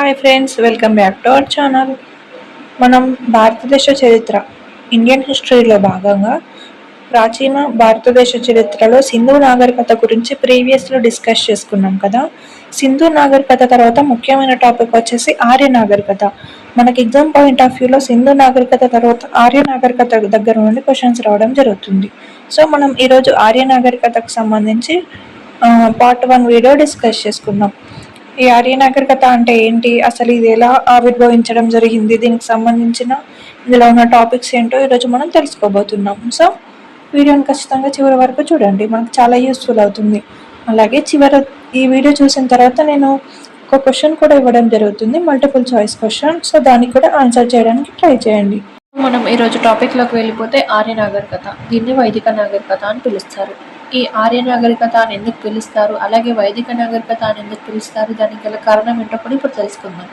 Hi friends welcome back to our channel మనం భారతదేశ చరిత్ర ఇండియన్ హిస్టరీలో భాగంగా ప్రాచీన భారతదేశ చరిత్రలో సింధు నాగరికత గురించి ప్రీవియస్లో డిస్కస్ చేసుకున్నాం కదా. సింధు నాగరికత తర్వాత ముఖ్యమైన టాపిక్ వచ్చేసి ఆర్య నాగరికత. మనకి ఎగ్జామ్ పాయింట్ ఆఫ్ వ్యూలో సింధు నాగరికత తర్వాత ఆర్య నాగరికత దగ్గర నుండి క్వశ్చన్స్ రావడం జరుగుతుంది. సో మనం ఈరోజు ఆర్య నాగరికతకు సంబంధించి పార్ట్ వన్ వీడియో డిస్కస్ చేసుకున్నాం ఈ ఆర్య నాగరికత అంటే ఏంటి? అసలు ఇది ఎలా ఆవిర్భవించడం జరిగింది? దీనికి సంబంధించిన ఇందులో ఉన్న టాపిక్స్ ఏంటో ఈరోజు మనం తెలుసుకోబోతున్నాం. సో వీడియోని ఖచ్చితంగా చివరి వరకు చూడండి. మనకు చాలా యూస్ఫుల్ అవుతుంది. అలాగే చివరి ఈ వీడియో చూసిన తర్వాత నేను ఒక క్వశ్చన్ కూడా ఇవ్వడం జరుగుతుంది. Multiple choice question. సో దానికి కూడా ఆన్సర్ చేయడానికి ట్రై చేయండి. మనం ఈరోజు టాపిక్లోకి వెళ్ళిపోతే ఆర్య నాగరికత దీన్ని వైదిక నాగరికత అని పిలుస్తారు. ఈ ఆర్య నాగరికత అని ఎందుకు పిలుస్తారు? అలాగే వైదిక నాగరికత అని ఎందుకు పిలుస్తారు? దానికి గల కారణం ఏంటో కూడా ఇప్పుడు తెలుసుకుందాం.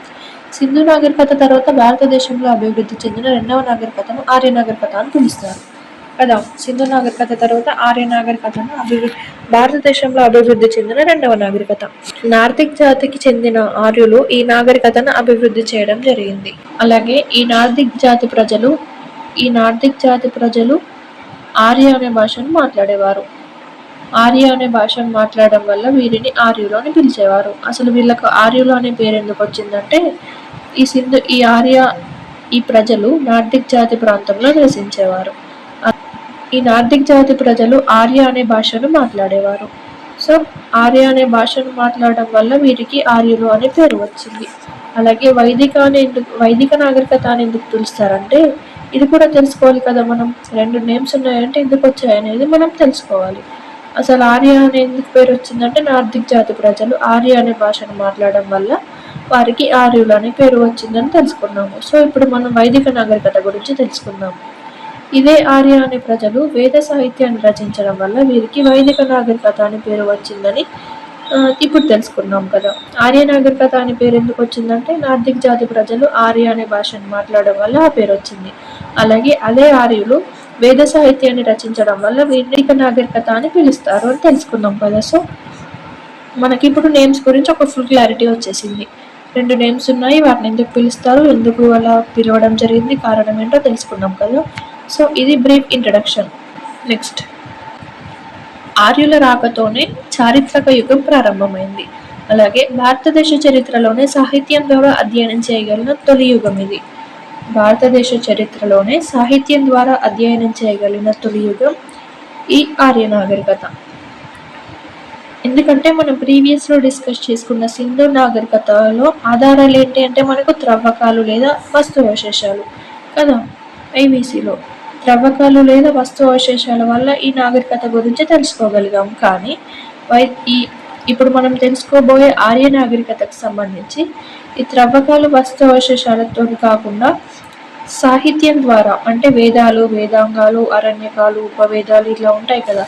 సింధు నాగరికత తర్వాత భారతదేశంలో అభివృద్ధి చెందిన రెండవ నాగరికతను ఆర్య నాగరికత అని పిలుస్తారు. కదా సింధు నాగరికత తర్వాత ఆర్య నాగరికతను అభివృద్ధి భారతదేశంలో అభివృద్ధి చెందిన రెండవ నాగరికత. నార్దిక్ జాతికి చెందిన ఆర్యులు ఈ నాగరికతను అభివృద్ధి చేయడం జరిగింది. అలాగే ఈ నార్దిక్ జాతి ప్రజలు ఈ నార్దిక్ జాతి ప్రజలు ఆర్య అనే భాషను మాట్లాడేవారు. ఆర్య అనే భాషను మాట్లాడడం వల్ల వీరిని ఆర్యులు అని పిలిచేవారు. అసలు వీళ్ళకు ఆర్యులు అనే పేరు ఎందుకు వచ్చిందంటే ఈ సింధు ఈ ఆర్య ఈ ప్రజలు నార్దిక్ జాతి ప్రాంతంలో నివసించేవారు. ఈ నార్దిక్ జాతి ప్రజలు ఆర్య అనే భాషను మాట్లాడేవారు. సో ఆర్య అనే భాషను మాట్లాడడం వల్ల వీరికి ఆర్యులు అనే పేరు వచ్చింది. అలాగే వైదిక అనే ఎందుకు వైదిక నాగరికత అని ఎందుకు పిలుస్తారంటే ఇది కూడా తెలుసుకోవాలి కదా మనం. రెండు నేమ్స్ ఉన్నాయంటే ఎందుకు వచ్చాయనేది మనం తెలుసుకోవాలి. అసలు ఆర్య అనే ఎందుకు పేరు వచ్చిందంటే నార్దిక్ జాతి ప్రజలు ఆర్య అనే భాషను మాట్లాడడం వల్ల వారికి ఆర్యులు అనే పేరు వచ్చిందని తెలుసుకున్నాము. సో ఇప్పుడు మనం వైదిక నాగరికత గురించి తెలుసుకుందాము ఇదే ఆర్య అనే ప్రజలు వేద సాహిత్యాన్ని రచించడం వల్ల వీరికి వైదిక నాగరికత అనే పేరు వచ్చిందని ఇప్పుడు తెలుసుకున్నాం కదా. ఆర్య నాగరికత అనే పేరు ఎందుకు వచ్చిందంటే నార్దిక్ జాతి ప్రజలు ఆర్య అనే భాషను మాట్లాడడం వల్ల ఆ పేరు వచ్చింది. అలాగే అదే ఆర్యులు వేద సాహిత్యాన్ని రచించడం వల్ల వేదిక నాగరికత అని పిలుస్తారు అని తెలుసుకున్నాం కదా. సో మనకి ఇప్పుడు నేమ్స్ గురించి ఒక ఫుల్ క్లారిటీ వచ్చేసింది. రెండు నేమ్స్ ఉన్నాయి వాటిని ఎందుకు పిలుస్తారు ఎందుకు అలా పిలవడం జరిగింది కారణం ఏంటో తెలుసుకున్నాం కదా. సో ఇది బ్రీఫ్ ఇంట్రడక్షన్. నెక్స్ట్. ఆర్యుల రాకతోనే చారిత్రక యుగం ప్రారంభమైంది. అలాగే భారతదేశ చరిత్రలోనే సాహిత్యం ద్వారా అధ్యయనం చేయగలిగిన తొలి యుగం ఇది. భారతదేశ చరిత్రలోనే సాహిత్యం ద్వారా అధ్యయనం చేయగలిగిన తొలి యుగం ఈ ఆర్య నాగరికత. ఎందుకంటే మనం ప్రీవియస్లో డిస్కస్ చేసుకున్న సింధు నాగరికతలో ఆధారాలు ఏంటి అంటే మనకు త్రవ్వకాలు లేదా వస్తు అవశేషాలు కదా ఐబీసీలో త్రవ్వకాలు లేదా వస్తు అవశేషాల వల్ల ఈ నాగరికత గురించి తెలుసుకోగలిగాం. కానీ వై ఈ ఇప్పుడు మనం తెలుసుకోబోయే ఆర్య నాగరికతకు సంబంధించి ఈ త్రవ్వకాలు వస్తు అవశేషాలతో కాకుండా సాహిత్యం ద్వారా అంటే వేదాలు వేదాంగాలు అరణ్యకాలు ఉపవేదాలు ఇట్లా ఉంటాయి కదా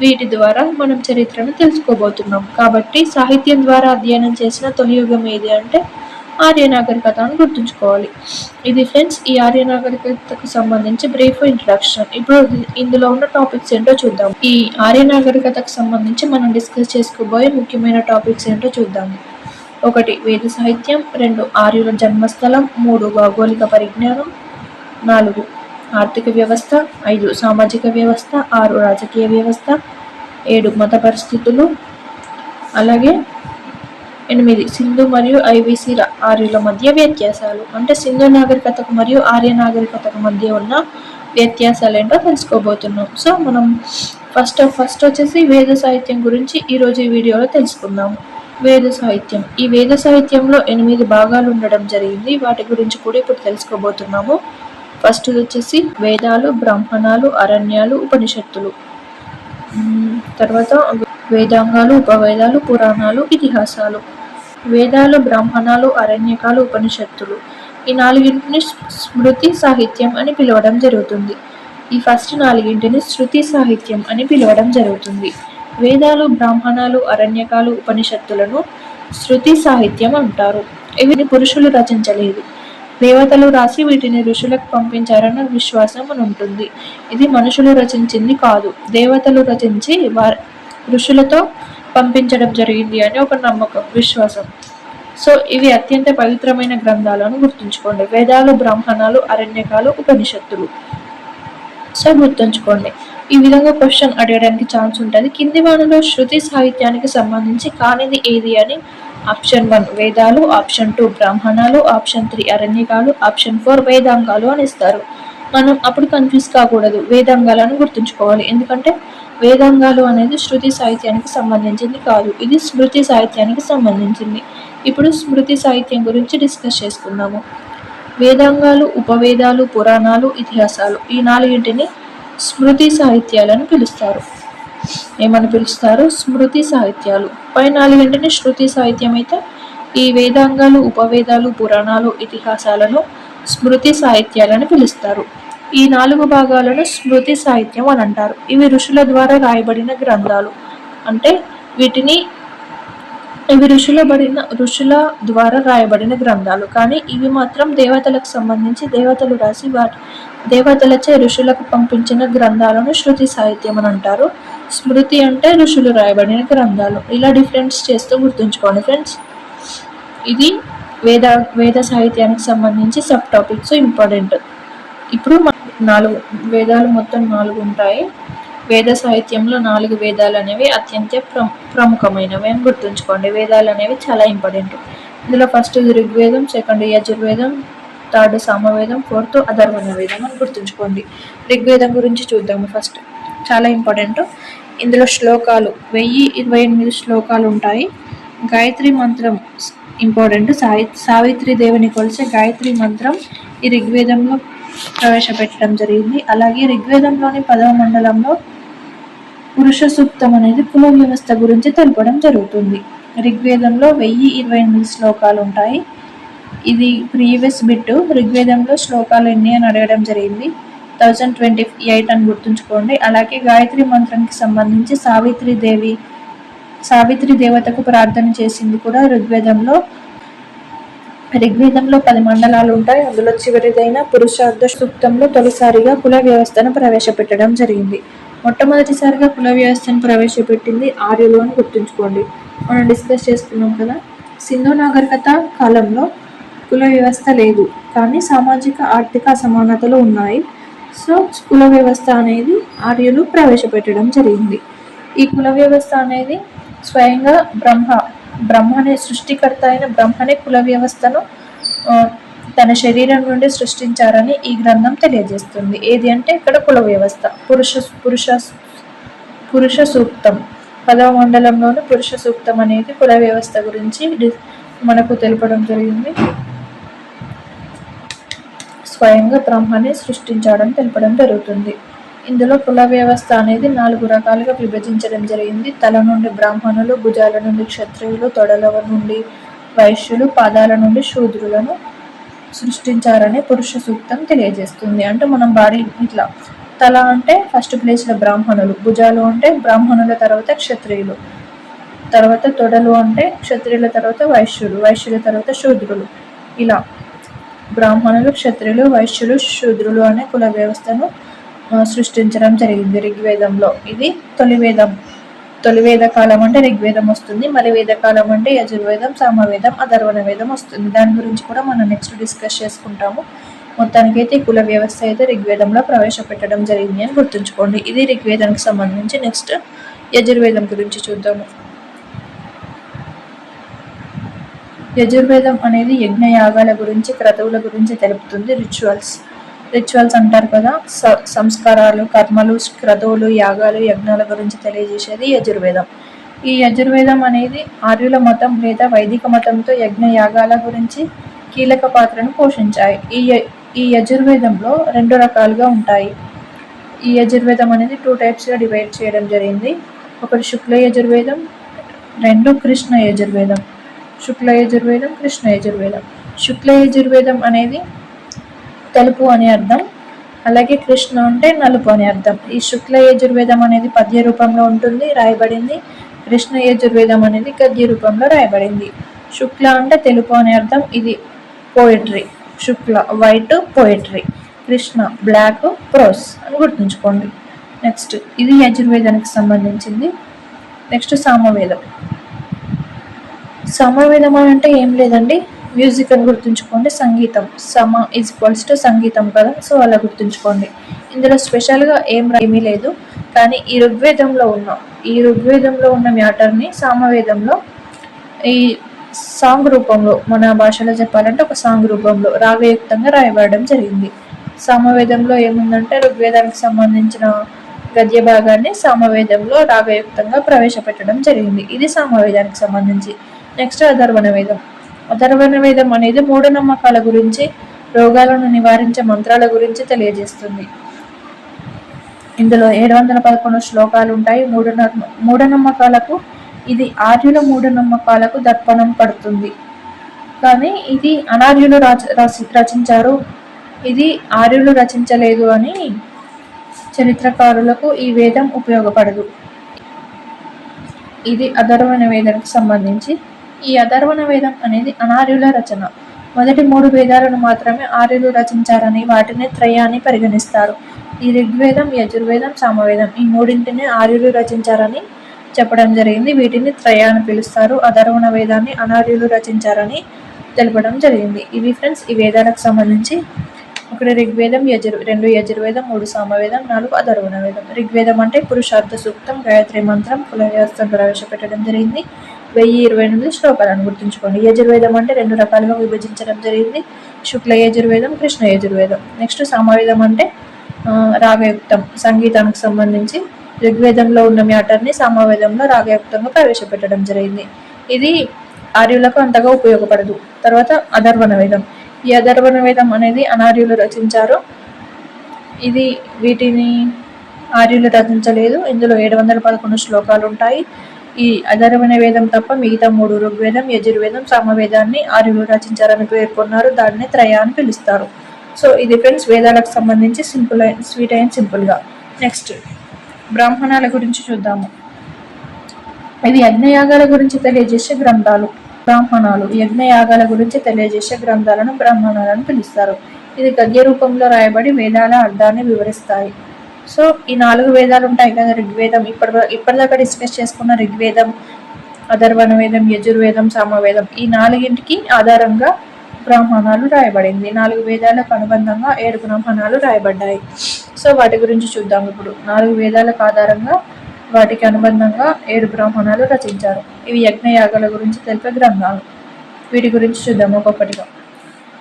వీటి ద్వారా మనం చరిత్రను తెలుసుకోబోతున్నాం. కాబట్టి సాహిత్యం ద్వారా అధ్యయనం చేసిన తొలియుగం ఏది అంటే ఆర్య నాగరికత అని గుర్తుంచుకోవాలి. ఇది ఫ్రెండ్స్ ఈ ఆర్య నాగరికతకు సంబంధించి బ్రీఫ్ ఇంట్రడక్షన్. ఇప్పుడు ఇందులో ఉన్న టాపిక్స్ ఏంటో చూద్దాం. ఈ ఆర్య నాగరికతకు సంబంధించి మనం డిస్కస్ చేసుకోబోయే ముఖ్యమైన టాపిక్స్ ఏంటో చూద్దాం. ఒకటి వేద సాహిత్యం. రెండు ఆర్యుల జన్మస్థలం. మూడు భౌగోళిక పరిజ్ఞానం. నాలుగు ఆర్థిక వ్యవస్థ. ఐదు సామాజిక వ్యవస్థ. ఆరు రాజకీయ వ్యవస్థ. ఏడు మత పరిస్థితులు. అలాగే ఎనిమిది సింధు మరియు ఐబీసీ ఆర్యుల మధ్య వ్యత్యాసాలు. అంటే సింధు నాగరికతకు మరియు ఆర్య నాగరికతకు మధ్య ఉన్న వ్యత్యాసాలు ఏంటో తెలుసుకోబోతున్నాం. సో మనం ఫస్ట్ ఫస్ట్ వచ్చేసి వేద సాహిత్యం గురించి ఈరోజు ఈ వీడియోలో తెలుసుకుందాం. వేద సాహిత్యం. ఈ వేద సాహిత్యంలో ఎనిమిది భాగాలు ఉండడం జరిగింది. వాటి గురించి కూడా ఇప్పుడు తెలుసుకోబోతున్నాము. ఫస్ట్ వచ్చేసి వేదాలు బ్రాహ్మణాలు అరణ్యాలు ఉపనిషత్తులు. తర్వాత వేదాంగాలు ఉపవేదాలు పురాణాలు ఇతిహాసాలు. వేదాలు బ్రాహ్మణాలు అరణ్యకాలు ఉపనిషత్తులు. ఈ నాలుగింటిని స్మృతి సాహిత్యం అని పిలవడం జరుగుతుంది. ఈ ఫస్ట్ నాలుగింటిని శృతి సాహిత్యం అని పిలవడం జరుగుతుంది. వేదాలు బ్రాహ్మణాలు అరణ్యకాలు ఉపనిషత్తులను శృతి సాహిత్యం అంటారు. ఇవి పురుషులు రచించలేదు. దేవతలు రాసి వీటిని ఋషులకు పంపించారన్న విశ్వాసం ఉంటుంది ఇది మనుషులు రచించింది కాదు. దేవతలు రచించి వారి ఋషులతో పంపించడం జరిగింది అని ఒక నమ్మకం విశ్వాసం. సో ఇవి అత్యంత పవిత్రమైన గ్రంథాలను గుర్తుంచుకోండి. వేదాలు బ్రాహ్మణాలు అరణ్యకాలు ఉపనిషత్తులు. సో గుర్తుంచుకోండి. ఈ విధంగా క్వశ్చన్ అడగడానికి ఛాన్స్ ఉంటుంది. కింది వానలో శృతి సాహిత్యానికి సంబంధించి కానిది ఏది అని ఆప్షన్ వన్ వేదాలు ఆప్షన్ టూ బ్రాహ్మణాలు ఆప్షన్ త్రీ అరణ్యకాలు ఆప్షన్ ఫోర్ వేదాంగాలు అని ఇస్తారు. మనం అప్పుడు కన్ఫ్యూజ్ కాకూడదు. వేదాంగాలను గుర్తుంచుకోవాలి. ఎందుకంటే వేదాంగాలు అనేది శృతి సాహిత్యానికి సంబంధించింది కాదు. ఇది స్మృతి సాహిత్యానికి సంబంధించింది. ఇప్పుడు స్మృతి సాహిత్యం గురించి డిస్కస్ చేసుకుందాము. వేదాంగాలు ఉపవేదాలు పురాణాలు ఇతిహాసాలు ఈ నాలుగింటిని స్మృతి సాహిత్యాలను పిలుస్తారు. ఏమని పిలుస్తారు? స్మృతి సాహిత్యాలు. పై నాలుగింటిని శృతి సాహిత్యం అయితే ఈ వేదాంగాలు ఉపవేదాలు పురాణాలు ఇతిహాసాలను స్మృతి సాహిత్యాలను పిలుస్తారు. ఈ నాలుగు భాగాలను స్మృతి సాహిత్యం అని అంటారు. ఇవి ఋషుల ద్వారా రాయబడిన గ్రంథాలు. అంటే వీటిని ఇవి ఋషుల బడిన ఋషుల ద్వారా రాయబడిన గ్రంథాలు. కానీ ఇవి మాత్రం దేవతలకు సంబంధించి దేవతలు రాసి వాటి దేవతలచే ఋషులకు పంపించిన గ్రంథాలను శృతి సాహిత్యం అని అంటారు. స్మృతి అంటే ఋషులు రాయబడిన గ్రంథాలు. ఇలా డిఫరెన్స్ చేస్తూ గుర్తుంచుకోండి ఫ్రెండ్స్. ఇది వేద వేద సాహిత్యానికి సంబంధించి సబ్ టాపిక్స్ ఇంపార్టెంట్. ఇప్పుడు నాలుగు వేదాలు మొత్తం నాలుగు ఉంటాయి. వేద సాహిత్యంలో నాలుగు వేదాలు అనేవి అత్యంత ప్ర ప్రముఖమైనవి అని గుర్తుంచుకోండి. వేదాలు అనేవి చాలా ఇంపార్టెంట్ ఇందులో ఫస్ట్ ఋగ్వేదం సెకండ్ యజుర్వేదం థర్డ్ సామవేదం ఫోర్త్ అధర్వణ వేదం అని గుర్తుంచుకోండి. ఋగ్వేదం గురించి చూద్దాము ఫస్ట్ చాలా ఇంపార్టెంట్ ఇందులో శ్లోకాలు వెయ్యి ఇరవై ఎనిమిది శ్లోకాలు ఉంటాయి. గాయత్రి మంత్రం ఇంపార్టెంట్ సాయి సావిత్రి దేవుని కొలిసే గాయత్రి మంత్రం ఈ ఋగ్వేదంలో ప్రవేశపెట్టడం జరిగింది. అలాగే ఋగ్వేదంలోని పదవ మండలంలో పురుష సూక్తం అనేది కుల వ్యవస్థ గురించి తెలపడం జరుగుతుంది. ఋగ్వేదంలో వెయ్యి ఇరవై ఎనిమిది శ్లోకాలు ఉంటాయి. ఇది ప్రీవియస్ బిట్. ఋగ్వేదంలో శ్లోకాలు ఎన్ని అని అడగడం జరిగింది. థౌజండ్ ట్వంటీ ఎయిట్ అని గుర్తుంచుకోండి. అలాగే గాయత్రి మంత్రానికి సంబంధించి సావిత్రి దేవి సావిత్రి దేవతకు ప్రార్థన చేసింది కూడా ఋగ్వేదంలో. ఋగ్వేదంలో పది మండలాలు ఉంటాయి. అందులో చివరిదైన పురుషార్థ సూక్తంలో తొలిసారిగా కుల వ్యవస్థను ప్రవేశపెట్టడం జరిగింది. మొట్టమొదటిసారిగా కుల వ్యవస్థను ప్రవేశపెట్టింది ఆర్యులు అని గుర్తుంచుకోండి. మనం డిస్కస్ చేసుకున్నాం కదా. సింధు నాగరికత కాలంలో కుల వ్యవస్థ లేదు. కానీ సామాజిక ఆర్థిక అసమానతలు ఉన్నాయి. సో కుల వ్యవస్థ అనేది ఆర్యులు ప్రవేశపెట్టడం జరిగింది. ఈ కుల వ్యవస్థ అనేది స్వయంగా బ్రహ్మ బ్రహ్మనే సృష్టికర్త అయిన బ్రహ్మనే కుల వ్యవస్థను తన శరీరం నుండి సృష్టించారని ఈ గ్రంథం తెలియజేస్తుంది. ఏది అంటే ఇక్కడ కుల వ్యవస్థ పురుష పురుష పురుష సూక్తం. పదవ మండలంలోని పురుష సూక్తం అనేది కుల వ్యవస్థ గురించి మనకు తెలపడం జరిగింది. స్వయంగా బ్రహ్మని సృష్టించడం తెలపడం జరుగుతుంది. ఇందులో కుల వ్యవస్థ అనేది నాలుగు రకాలుగా విభజించడం జరిగింది. తల నుండి బ్రాహ్మణులు భుజాల నుండి క్షత్రియులు తొడల నుండి వైశ్యులు పాదాల నుండి శూద్రులను సృష్టించారని పురుష సూక్తం తెలియజేస్తుంది. అంటే మనం బాడీ ఇట్లా తల అంటే ఫస్ట్ ప్లేస్లో బ్రాహ్మణులు భుజాలు అంటే బ్రాహ్మణుల తర్వాత క్షత్రియులు తర్వాత తొడలు అంటే క్షత్రియుల తర్వాత వైశ్యులు వైశ్యుల తర్వాత శూద్రులు. ఇలా బ్రాహ్మణులు క్షత్రియులు వైశ్యులు శూద్రులు అనే కుల వ్యవస్థను సృష్టించడం జరిగింది ఋగ్వేదంలో. ఇది తొలివేదం. తొలివేద కాలం అంటే ఋగ్వేదం వస్తుంది. మరి వేద కాలం అంటే యజుర్వేదం సామవేదం అధర్వణ వేదం వస్తుంది. దాని గురించి కూడా మనం నెక్స్ట్ డిస్కస్ చేసుకుంటాము. మొత్తానికైతే కుల వ్యవస్థ అయితే ఋగ్వేదంలో ప్రవేశపెట్టడం జరిగింది అని గుర్తుంచుకోండి. ఇది ఋగ్వేదానికి సంబంధించి నెక్స్ట్ యజుర్వేదం గురించి చూద్దాము. యజుర్వేదం అనేది యజ్ఞయాగాల గురించి క్రతువుల గురించి తెలుపుతుంది రిచువల్స్ రిచువల్స్ అంటారు కదా స- సంస్కారాలు కర్మలు క్రతువులు యాగాలు యజ్ఞాల గురించి తెలియజేసేది యజుర్వేదం. ఈ యజుర్వేదం అనేది ఆర్యుల మతం లేదా వైదిక మతంతో యజ్ఞ యాగాల గురించి కీలక పాత్రను పోషించాయి. ఈ ఈ యజుర్వేదంలో రెండు రకాలుగా ఉంటాయి. ఈ యజుర్వేదం అనేది టూ టైప్స్గా డివైడ్ చేయడం జరిగింది. ఒకటి శుక్ల యజుర్వేదం రెండు కృష్ణ యజుర్వేదం. శుక్ల యజుర్వేదం కృష్ణ యజుర్వేదం. శుక్ల యజుర్వేదం అనేది తెలుపు అని అర్థం. అలాగే కృష్ణ అంటే నలుపు అని అర్థం. ఈ శుక్ల యజుర్వేదం అనేది పద్య రూపంలో ఉంటుంది రాయబడింది. కృష్ణ యజుర్వేదం అనేది గద్య రూపంలో రాయబడింది. శుక్ల అంటే తెలుపు అని అర్థం. ఇది పోయిట్రీ శుక్ల వైట్ పోయిట్రీ కృష్ణ బ్లాక్ ప్రోస్ అని గుర్తుంచుకోండి. నెక్స్ట్ ఇది యజుర్వేదానికి సంబంధించింది. నెక్స్ట్ సామవేదం. సమవేదం అని అంటే ఏం లేదండి? మ్యూజిక్ అని గుర్తుంచుకోండి. సంగీతం. సమ ఈజ్ ఈక్వల్స్ టు సంగీతం కదా? సో అలా గుర్తుంచుకోండి. ఇందులో స్పెషల్గా ఏం ఏమీ లేదు. కానీ ఈ ఋగ్వేదంలో ఉన్న ఈ ఋగ్వేదంలో ఉన్న మ్యాటర్ని సామవేదంలో ఈ సాంగ్ రూపంలో మన భాషలో చెప్పాలంటే ఒక సాంగ్ రూపంలో రాగయుక్తంగా రాయబడడం జరిగింది. సామవేదంలో ఏముందంటే ఋగ్వేదానికి సంబంధించిన గద్య భాగాన్ని సామవేదంలో రాగయుక్తంగా ప్రవేశపెట్టడం జరిగింది. ఇది సామవేదానికి సంబంధించి. నెక్స్ట్ అధర్వణ వేదం. అధర్వణ వేదం అనేది మూఢనమ్మకాల గురించి రోగాలను నివారించే మంత్రాల గురించి తెలియజేస్తుంది. ఇందులో ఏడు వందల పదకొండు శ్లోకాలు ఉంటాయి మూఢ మూఢనమ్మకాలకు ఇది ఆర్యుల మూఢనమ్మకాలకు దర్పణం పడుతుంది. కానీ ఇది అనార్యులు రచ రచించారు. ఇది ఆర్యులు రచించలేదు అని చరిత్రకారులకు ఈ వేదం ఉపయోగపడదు. ఇది అధర్వణ వేదానికి సంబంధించి ఈ అధర్వణ వేదం అనేది అనార్యుల రచన. మొదటి మూడు వేదాలను మాత్రమే ఆర్యులు రచించారని వాటిని త్రయాన్ని పరిగణిస్తారు. ఈ ఋగ్వేదం యజుర్వేదం సామవేదం ఈ మూడింటిని ఆర్యులు రచించారని చెప్పడం జరిగింది. వీటిని త్రయాన్ని పిలుస్తారు. అధర్వణ వేదాన్ని అనార్యులు రచించారని తెలపడం జరిగింది. ఇవి ఫ్రెండ్స్ ఈ వేదాలకు సంబంధించి ఒకటి ఋగ్వేదం యజుర్ రెండు యజుర్వేదం మూడు సామవేదం నాలుగు అధర్వణ వేదం. ఋగ్వేదం అంటే పురుషార్థ సూక్తం గాయత్రి మంత్రం కులవ్యవస్థను ప్రవేశపెట్టడం జరిగింది. వెయ్యి ఇరవై ఎనిమిది శ్లోకాలను గుర్తుంచుకోండి. యజుర్వేదం అంటే రెండు రకాలుగా విభజించడం జరిగింది. శుక్ల యజుర్వేదం కృష్ణ యజుర్వేదం. నెక్స్ట్ సామవేదం అంటే రాగయుక్తం. సంగీతానికి సంబంధించి ఋగ్వేదంలో ఉన్న మ్యాటర్ని సామవేదంలో రాగయుక్తంగా ప్రవేశపెట్టడం జరిగింది. ఇది ఆర్యులకు అంతగా ఉపయోగపడదు. తర్వాత అధర్వణ వేదం ఈ అధర్వణ వేదం అనేది అనార్యులు రచించారు. ఇది వీటిని ఆర్యులు రచించలేదు. ఇందులో ఏడు వందల పదకొండు శ్లోకాలు ఉంటాయి ఈ అధర్వణ వేదం తప్ప మిగతా మూడు ఋగ్వేదం యజుర్వేదం సామవేదాన్ని ఆర్యులు రచించారని పేర్కొన్నారు. దాన్ని త్రయ అని పిలుస్తారు. సో ఇది ఫ్రెండ్స్ వేదాలకు సంబంధించి సింపుల్ స్వీట్ అండ్ సింపుల్గా నెక్స్ట్ బ్రాహ్మణాల గురించి చూద్దాము. ఇది యజ్ఞయాగాల గురించి తెలియజేసే గ్రంథాలు. బ్రాహ్మణాలు యజ్ఞయాగాల గురించి తెలియజేసే గ్రంథాలను బ్రాహ్మణాలను పిలుస్తారు. ఇది గద్య రూపంలో రాయబడి వేదాల అర్థాన్ని వివరిస్తాయి. సో ఈ నాలుగు వేదాలు ఉంటాయి కదా ఋగ్వేదం. ఇప్పటి ఇప్పటిదాకా డిస్కస్ చేసుకున్న ఋగ్వేదం అధర్వణ వేదం యజుర్వేదం సామవేదం ఈ నాలుగింటికి ఆధారంగా బ్రాహ్మణాలు రాయబడింది. నాలుగు వేదాలకు అనుబంధంగా ఏడు బ్రాహ్మణాలు రాయబడ్డాయి. సో వాటి గురించి చూద్దాం ఇప్పుడు. నాలుగు వేదాలకు ఆధారంగా వాటికి అనుబంధంగా ఏడు బ్రాహ్మణాలు రచించారు. ఇవి యజ్ఞయాగాల గురించి తెలిపే గ్రంథాలు. వీటి గురించి చూద్దాం ఒక్కొక్కటిగా.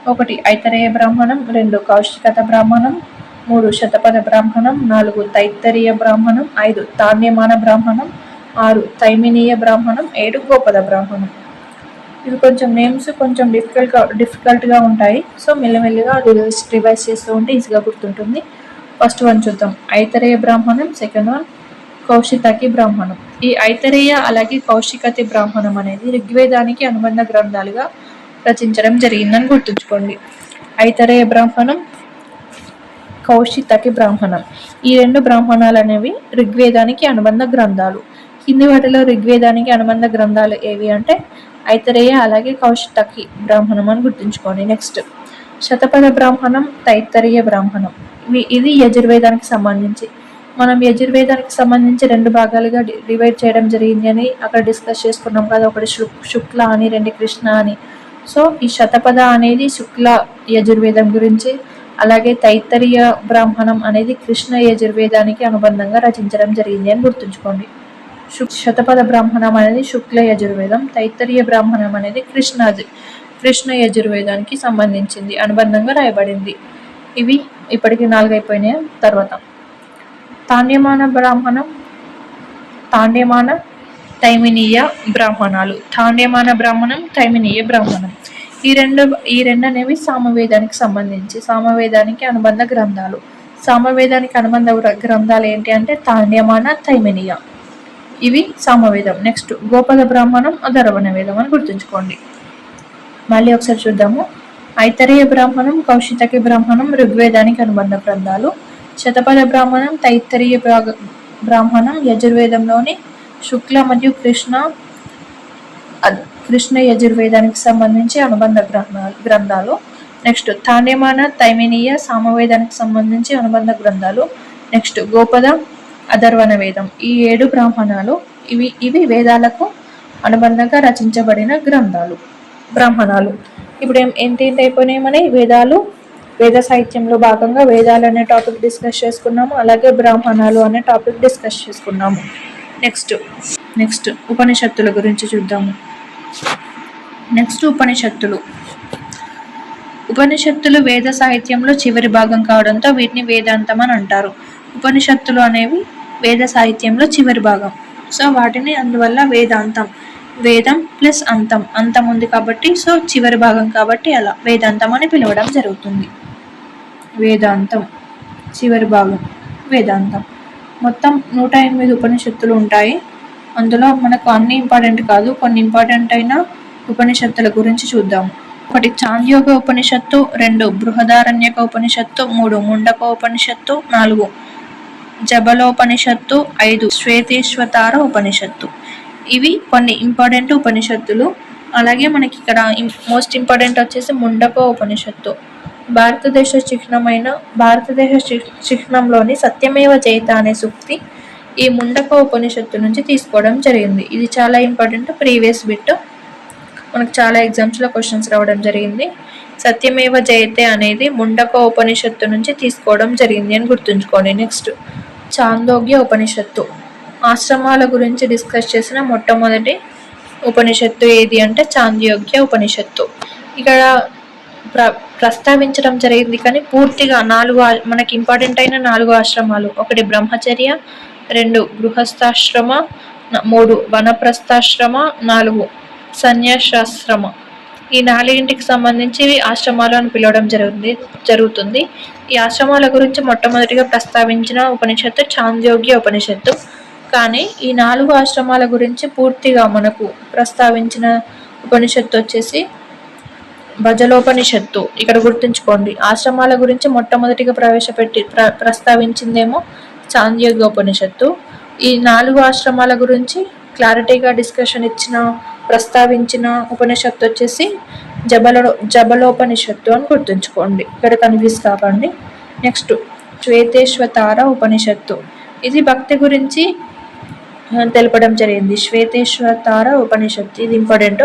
ఒకటి ఐతరేయ బ్రాహ్మణం. రెండు కౌశికత బ్రాహ్మణం. మూడు శతపథ బ్రాహ్మణం నాలుగు తైత్తరీయ బ్రాహ్మణం ఐదు తాన్యమాన బ్రాహ్మణం ఆరు తైమినీయ బ్రాహ్మణం ఏడు గోపద బ్రాహ్మణం. ఇవి కొంచెం నేమ్స్ కొంచెం డిఫికల్ట్గా డిఫికల్ట్గా ఉంటాయి. సో మెల్లమెల్లిగా రివైజ్ రివైజ్ చేస్తూ ఉంటే ఈజీగా గుర్తుంటుంది. ఫస్ట్ వన్ చూద్దాం. ఐతరేయ బ్రాహ్మణం సెకండ్ వన్ కౌశితకి బ్రాహ్మణం. ఈ ఐతరేయ అలాగే కౌశికతి బ్రాహ్మణం అనేది ఋగ్వేదానికి అనుబంధ గ్రంథాలుగా రచించడం జరిగిందని గుర్తుంచుకోండి. ఐతరేయ బ్రాహ్మణం కౌశితకి బ్రాహ్మణం. ఈ రెండు బ్రాహ్మణాలు అనేవి ఋగ్వేదానికి అనుబంధ గ్రంథాలు. కింది వాటిలో ఋగ్వేదానికి అనుబంధ గ్రంథాలు ఏవి అంటే ఐతరేయ అలాగే కౌశితకి బ్రాహ్మణం అని గుర్తుంచుకోండి. నెక్స్ట్ శతపథ బ్రాహ్మణం తైత్తరీయ బ్రాహ్మణం. ఇది యజుర్వేదానికి సంబంధించి. మనం యజుర్వేదానికి సంబంధించి రెండు భాగాలుగా డివైడ్ చేయడం జరిగింది అని అక్కడ డిస్కస్ చేసుకున్నాం కదా. ఒకటి శుక్ల అని రెండు కృష్ణ అని. సో ఈ శతపథ అనేది శుక్ల యజుర్వేదం గురించి అలాగే తైత్తరీయ బ్రాహ్మణం అనేది కృష్ణ యజుర్వేదానికి అనుబంధంగా రచించడం జరిగింది అని గుర్తుంచుకోండి. శతపథ బ్రాహ్మణం అనేది శుక్ల యజుర్వేదం తైత్తరీయ బ్రాహ్మణం అనేది కృష్ణ కృష్ణ యజుర్వేదానికి సంబంధించింది అనుబంధంగా రాయబడింది. ఇవి ఇప్పటికి నాలుగైపోయినాయి. తర్వాత తాండ్యమాన బ్రాహ్మణం తాండ్యమాన తైమినీయ బ్రాహ్మణాలు. తాండ్యమాన బ్రాహ్మణం తైమినీయ బ్రాహ్మణం. ఈ రెండు ఈ రెండు అనేవి సామవేదానికి సంబంధించి సామవేదానికి అనుబంధ గ్రంథాలు. సామవేదానికి అనుబంధ గ్రంథాలు ఏంటి అంటే తాండ్యమాన తైమినీయ. ఇవి సామవేదం. నెక్స్ట్ గోపద బ్రాహ్మణం అధర్వణ వేదం అని గుర్తుంచుకోండి. మళ్ళీ ఒకసారి చూద్దాము. ఐతరేయ బ్రాహ్మణం కౌశితకి బ్రాహ్మణం ఋగ్వేదానికి అనుబంధ గ్రంథాలు. శతపద బ్రాహ్మణం తైత్తరీయ బ్రాహ్మణం యజుర్వేదంలోని శుక్ల మరియు కృష్ణ కృష్ణ యజుర్వేదానికి సంబంధించి అనుబంధ గ్రంథాలు గ్రంథాలు. నెక్స్ట్ తాండ్యమాన తైమినీయ సామవేదానికి సంబంధించి అనుబంధ గ్రంథాలు. నెక్స్ట్ గోపద అధర్వణ వేదం. ఈ ఏడు బ్రాహ్మణాలు ఇవి ఇవి వేదాలకు అనుబంధంగా రచించబడిన గ్రంథాలు బ్రాహ్మణాలు. ఇప్పుడు ఏం ఏంటేంటి అయిపోయినాయమని వేదాలు వేద సాహిత్యంలో భాగంగా వేదాలు అనే టాపిక్ డిస్కస్ చేసుకున్నాము అలాగే బ్రాహ్మణాలు అనే టాపిక్ డిస్కస్ చేసుకున్నాము. నెక్స్ట్ నెక్స్ట్ ఉపనిషత్తుల గురించి చూద్దాము. నెక్స్ట్ ఉపనిషత్తులు ఉపనిషత్తులు వేద సాహిత్యంలో చివరి భాగం కావడంతో వీటిని వేదాంతం అని అంటారు. ఉపనిషత్తులు అనేవి వేద సాహిత్యంలో చివరి భాగం. సో వాటిని అందువల్ల వేదాంతం. వేదం ప్లస్ అంతం. అంతం ఉంది కాబట్టి సో చివరి భాగం కాబట్టి అలా వేదాంతం అని పిలవడం జరుగుతుంది. వేదాంతం. చివరి భాగం. వేదాంతం. మొత్తం నూట ఎనిమిది ఉపనిషత్తులు ఉంటాయి. అందులో మనకు అన్ని ఇంపార్టెంట్ కాదు. కొన్ని ఇంపార్టెంట్ అయిన ఉపనిషత్తుల గురించి చూద్దాం. ఒకటి చాంద్యోగ ఉపనిషత్తు రెండు బృహదారణ్యక ఉపనిషత్తు మూడు ముండక ఉపనిషత్తు నాలుగు జబలోపనిషత్తు ఐదు శ్వేతేశ్వతార ఉపనిషత్తు. ఇవి కొన్ని ఇంపార్టెంట్ ఉపనిషత్తులు. అలాగే మనకి ఇక్కడ మోస్ట్ ఇంపార్టెంట్ వచ్చేసి ముండక ఉపనిషత్తు. భారతదేశ చిహ్నమైన భారతదేశ చిహ్నంలోని సత్యమేవ జయత అనే సూక్తి ఈ ముండక ఉపనిషత్తు నుంచి తీసుకోవడం జరిగింది. ఇది చాలా ఇంపార్టెంట్. ప్రీవియస్ బిట్ మనకు చాలా ఎగ్జామ్స్లో క్వశ్చన్స్ రావడం జరిగింది. సత్యమేవ జయతే అనేది ముండక ఉపనిషత్తు నుంచి తీసుకోవడం జరిగింది అని గుర్తుంచుకోండి. నెక్స్ట్ చాందోగ్య ఉపనిషత్తు. ఆశ్రమాల గురించి డిస్కస్ చేసిన మొట్టమొదటి ఉపనిషత్తు ఏది అంటే చాంద్యోగ్య ఉపనిషత్తు. ఇక్కడ ప్ర ప్రస్తావించడం జరిగింది కానీ పూర్తిగా నాలుగు ఆ- మనకి ఇంపార్టెంట్ అయిన నాలుగు ఆశ్రమాలు. ఒకటి బ్రహ్మచర్య రెండు గృహస్థాశ్రమ మూడు వనప్రస్థాశ్రమ నాలుగు సన్యాసాశ్రమ. ఈ నాలుగింటికి సంబంధించి ఆశ్రమాలు అని పిలవడం జరుగుతుంది జరుగుతుంది. ఈ ఆశ్రమాల గురించి మొట్టమొదటిగా ప్రస్తావించిన ఉపనిషత్తు చాంద్యోగ్య ఉపనిషత్తు. కానీ ఈ నాలుగు ఆశ్రమాల గురించి పూర్తిగా మనకు ప్రస్తావించిన ఉపనిషత్తు వచ్చేసి భజలోపనిషత్తు ఇక్కడ గుర్తుంచుకోండి ఆశ్రమాల గురించి మొట్టమొదటిగా ప్రవేశపెట్టి ప్ర ప్రస్తావించిందేమో చాంద్యోగ్య ఉపనిషత్తు ఈ నాలుగు ఆశ్రమాల గురించి క్లారిటీగా డిస్కషన్ ఇచ్చిన ప్రస్తావించిన ఉపనిషత్తు వచ్చేసి జబల జబలోపనిషత్తు అని గుర్తుంచుకోండి. ఇక్కడ కన్ఫ్యూజ్ కాకండి. నెక్స్ట్ శ్వేతేశ్వతార ఉపనిషత్తు. ఇది భక్తి గురించి తెలపడం జరిగింది. శ్వేతేశ్వతార ఉపనిషత్తు. ఇది ఇంపార్టెంట్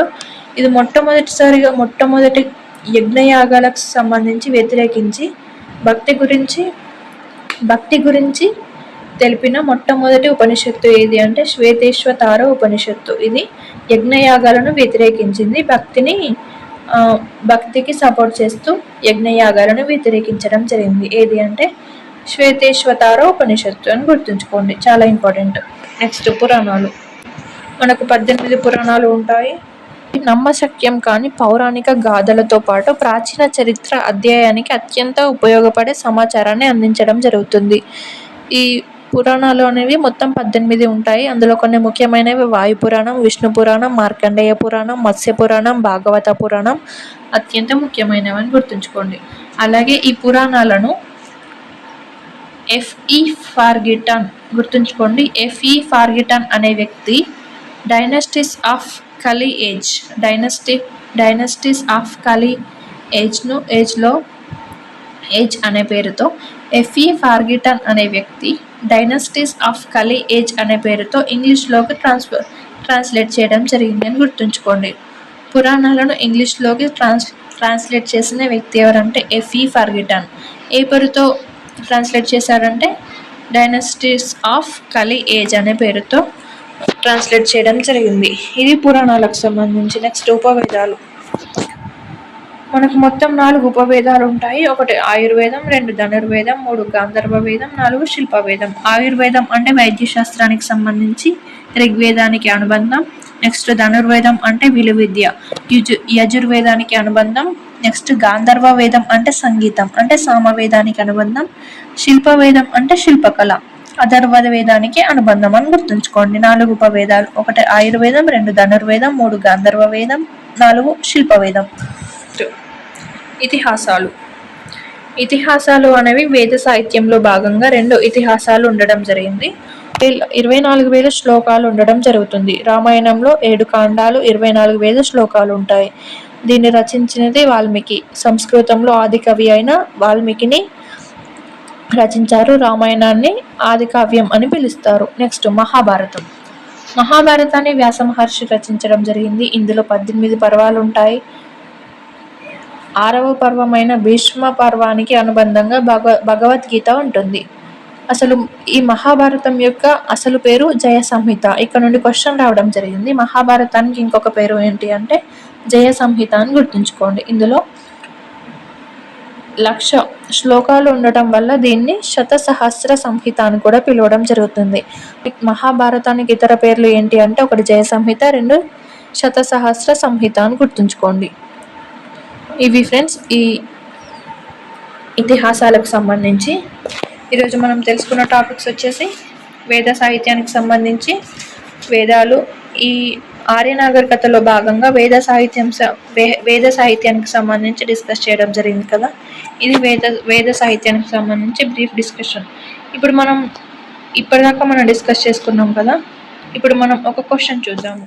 ఇది మొట్టమొదటిసారిగా మొట్టమొదటి యజ్ఞయాగాలకు సంబంధించి వ్యతిరేకించి భక్తి గురించి భక్తి గురించి తెలిపిన మొట్టమొదటి ఉపనిషత్తు ఏది అంటే శ్వేతేశ్వతార ఉపనిషత్తు. ఇది యజ్ఞయాగాలను వ్యతిరేకించింది. భక్తిని భక్తికి సపోర్ట్ చేస్తూ యజ్ఞయాగాలను వ్యతిరేకించడం జరిగింది. ఏది అంటే శ్వేతేశ్వతార ఉపనిషత్తు అని గుర్తుంచుకోండి. చాలా ఇంపార్టెంట్ నెక్స్ట్ పురాణాలు. మనకు పద్దెనిమిది పురాణాలు ఉంటాయి. నమ్మశక్యం కాని పౌరాణిక గాథలతో పాటు ప్రాచీన చరిత్ర అధ్యాయానికి అత్యంత ఉపయోగపడే సమాచారాన్ని అందించడం జరుగుతుంది. ఈ పురాణాలు అనేవి మొత్తం పద్దెనిమిది ఉంటాయి. అందులో కొన్ని ముఖ్యమైనవి వాయు పురాణం విష్ణు పురాణం మార్కండేయ పురాణం మత్స్య పురాణం భాగవత పురాణం అత్యంత ముఖ్యమైనవి అని గుర్తుంచుకోండి. అలాగే ఈ పురాణాలను ఎఫ్ఈ ఫార్గిటన్ గుర్తుంచుకోండి. ఎఫ్ఈ ఫార్గిటన్ అనే వ్యక్తి dynasties of Kali age dynasty dynasties of Kali ఏజ్ను ఏజ్లో ఏజ్ అనే పేరుతో ఎఫ్ఈ ఫార్గిటన్ అనే వ్యక్తి డైనస్టీస్ ఆఫ్ కలీ ఏజ్ అనే పేరుతో ఇంగ్లీష్లోకి ట్రాన్స్ఫర్ ట్రాన్స్లేట్ చేయడం జరిగింది అని గుర్తుంచుకోండి. పురాణాలను ఇంగ్లీష్లోకి ట్రాన్స్ ట్రాన్స్లేట్ చేసిన వ్యక్తి ఎవరంటే ఎఫ్ఈ ఫర్గిటన్ ఏ పేరుతో ట్రాన్స్లేట్ చేశారంటే డైనస్టీస్ ఆఫ్ కలీ ఏజ్ అనే పేరుతో ట్రాన్స్లేట్ చేయడం జరిగింది. ఇది పురాణాలకు సంబంధించి నెక్స్ట్ ఉపవేదాలు మనకు మొత్తం నాలుగు ఉపవేదాలు ఉంటాయి. ఒకటి ఆయుర్వేదం రెండు ధనుర్వేదం మూడు గాంధర్వ వేదం నాలుగు శిల్పవేదం. ఆయుర్వేదం అంటే వైద్యశాస్త్రానికి సంబంధించి ఋగ్వేదానికి అనుబంధం నెక్స్ట్ ధనుర్వేదం అంటే విలు విద్య యుజు యజుర్వేదానికి అనుబంధం నెక్స్ట్ గాంధర్వ వేదం అంటే సంగీతం అంటే సామవేదానికి అనుబంధం శిల్పవేదం అంటే శిల్పకళ అధర్వద వేదానికి అనుబంధం అని గుర్తుంచుకోండి. నాలుగు ఉపవేదాలు ఒకటి ఆయుర్వేదం రెండు ధనుర్వేదం మూడు గాంధర్వ వేదం నాలుగు శిల్పవేదం. ఇతిహాసాలు. ఇతిహాసాలు అనేవి వేద సాహిత్యంలో భాగంగా రెండు ఇతిహాసాలు ఉండడం జరిగింది. ఇరవై నాలుగు వేల శ్లోకాలు ఉండడం జరుగుతుంది. రామాయణంలో ఏడు కాండాలు ఇరవై నాలుగు వేల శ్లోకాలు ఉంటాయి. దీన్ని రచించినది వాల్మీకి. సంస్కృతంలో ఆది కవి అయిన వాల్మీకిని రచించారు. రామాయణాన్ని ఆది కావ్యం అని పిలుస్తారు. నెక్స్ట్ మహాభారతం. మహాభారతాన్ని వ్యాస మహర్షి రచించడం జరిగింది. ఇందులో పద్దెనిమిది పర్వాలు ఉంటాయి ఆరవ పర్వమైన భీష్మ పర్వానికి అనుబంధంగా భగ భగవద్గీత ఉంటుంది. అసలు ఈ మహాభారతం యొక్క అసలు పేరు జయ సంహిత ఇక్కడ నుండి క్వశ్చన్ రావడం జరిగింది. మహాభారతానికి ఇంకొక పేరు ఏంటి అంటే జయ సంహిత అని గుర్తుంచుకోండి. ఇందులో లక్ష శ్లోకాలు ఉండటం వల్ల దీన్ని శత సహస్ర సంహిత అని కూడా పిలవడం జరుగుతుంది. మహాభారతానికి ఇతర పేర్లు ఏంటి అంటే ఒకటి జయ సంహిత రెండు శత సహస్ర సంహిత అని గుర్తుంచుకోండి. ఇవి ఫ్రెండ్స్ ఈ ఇతిహాసాలకు సంబంధించి. ఈరోజు మనం తెలుసుకున్న టాపిక్స్ వచ్చేసి వేద సాహిత్యానికి సంబంధించి వేదాలు. ఈ ఆర్య నాగరికతలో భాగంగా వేద సాహిత్యం వే- వేద సాహిత్యానికి సంబంధించి డిస్కస్ చేయడం జరిగింది కదా. ఇది వేద వేద సాహిత్యానికి సంబంధించి బ్రీఫ్ డిస్కషన్. ఇప్పుడు మనం ఇప్పటిదాకా మనం డిస్కస్ చేసుకున్నాం కదా. ఇప్పుడు మనం ఒక క్వశ్చన్ చూద్దాము.